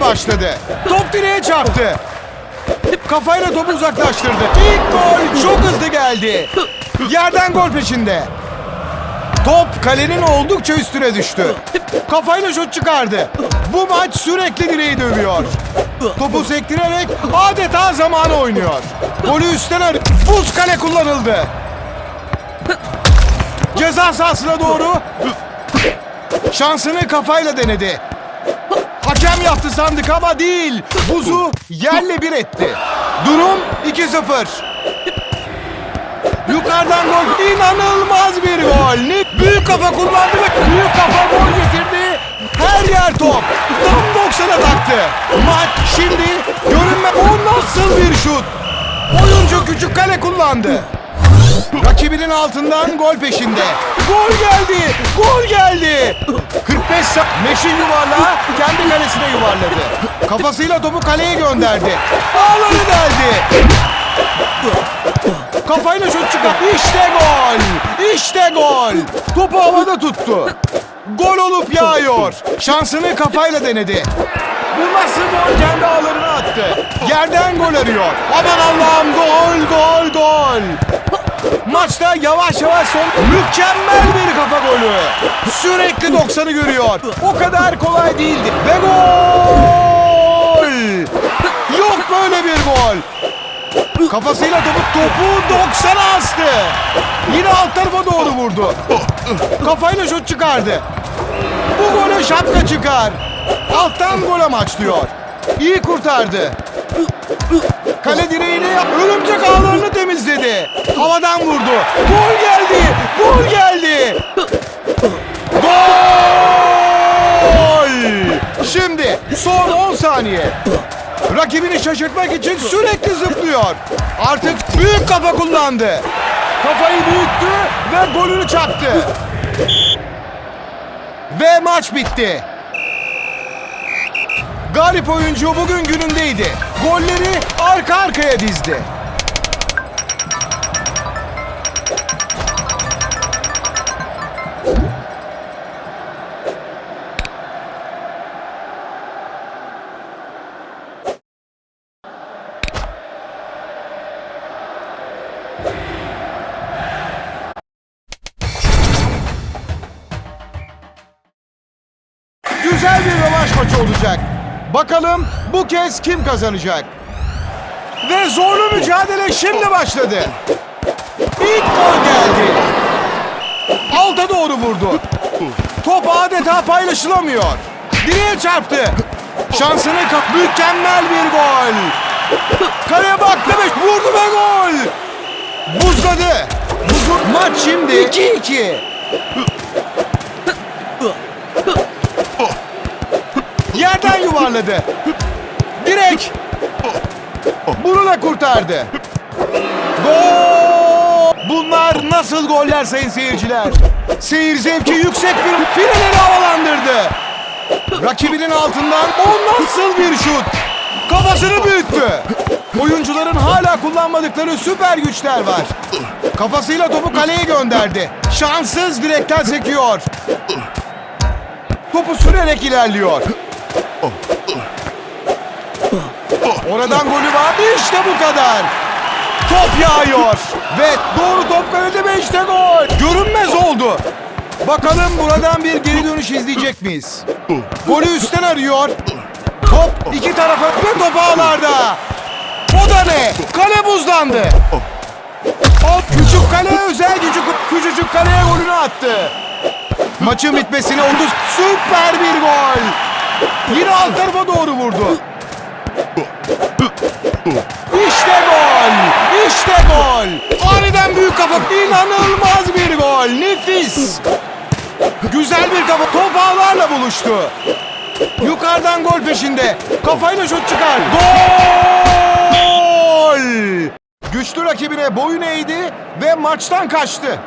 başladı. Top direğe çarptı. Kafayla topu uzaklaştırdı. İlk gol çok hızlı geldi. Yerden gol peşinde. Top kalenin oldukça üstüne düştü. Kafayla şut çıkardı. Bu maç sürekli direği dövüyor. Topu sektirerek adeta zamanı oynuyor. Golü üstten arıyor. Buz kale kullanıldı. Ceza sahasına doğru şansını kafayla denedi. Hakem yaptı sandık ama değil. Buzu yerle bir etti. Durum 2-0. Yukarıdan gol. İnanılmaz bir gol. Ne büyük kafa kullandı ve büyük kafa gol getirdi. Her yer top. Tam 90'a taktı. Maç şimdi görünme. O nasıl bir şut? Oyuncu küçük kale kullandı. Rakibinin altından gol peşinde. Gol geldi. Gol geldi. 45 sa- Meşin yuvarlağı kendi kalesine yuvarladı. Kafasıyla topu kaleye gönderdi. Ağları deldi. Kafayla şut çıkar. İşte gol. İşte gol. Topu havada tuttu. Gol olup yağıyor. Şansını kafayla denedi. Bu nasıl gol kendi ağlarına attı. Yerden gol arıyor. Aman Allah'ım gol gol gol. Maçta yavaş yavaş son mükemmel bir kafa golü. Sürekli 90'ı görüyor. O kadar kolay değildi. Ve gol. Yok böyle bir gol. Kafasıyla topu topu 90'a astı. Yine alt tarafa doğru vurdu. Kafayla şut çıkardı. Bu gole şapka çıkar. Alttan gol amaçlıyor. İyi kurtardı. Kale direğini örümcek ağlarını temizledi. Havadan vurdu. Gol geldi. Gol geldi. Gol! Şimdi son 10 saniye. Rakibini şaşırtmak için sürekli zıplıyor. Artık büyük kafa kullandı. Kafayı büyüttü ve golünü çaktı. Ve maç bitti. Galip oyuncu bugün günündeydi. Golleri arka arkaya dizdi. Güzel bir rövanş maçı olacak. Bakalım bu kez kim kazanacak? Ve zorlu mücadele şimdi başladı. İlk gol geldi. Alta doğru vurdu. Top adeta paylaşılamıyor. Direğe çarptı. Şansını kap... Mükemmel bir gol. Kaleye baktı ve vurdu ve gol. Buzladı. Buzun maç şimdi 2-2. Yerden yuvarladı. Direk. Bunu da kurtardı. Gol! Bunlar nasıl goller sayın seyirciler? Seyir zevki yüksek bir fileleri havalandırdı. Rakibinin altından o nasıl bir şut? Kafasını büyüttü. Oyuncuların hala kullanmadıkları süper güçler var. Kafasıyla topu kaleye gönderdi. Şanssız direkten sekiyor. Topu sürerek ilerliyor. Oradan golü var. İşte bu kadar. Top yağıyor. Ve doğru top kalede ve işte gol. Görünmez oldu. Bakalım buradan bir geri dönüş izleyecek miyiz? Golü üstten arıyor. Top iki tarafa ve top ağlarda. O da ne? Kale buzlandı. O küçük kale özel gücü küçücük kaleye golünü attı. Maçın bitmesine 30 süper bir gol. Yine alt tarafa doğru vurdu. İşte gol! İşte gol! Aniden büyük kafa. İnanılmaz bir gol. Nefis. Güzel bir kafa. Top ağlarla buluştu. Yukarıdan gol peşinde. Kafayla şut çıkar. Gol! Güçlü rakibine boyun eğdi ve maçtan kaçtı.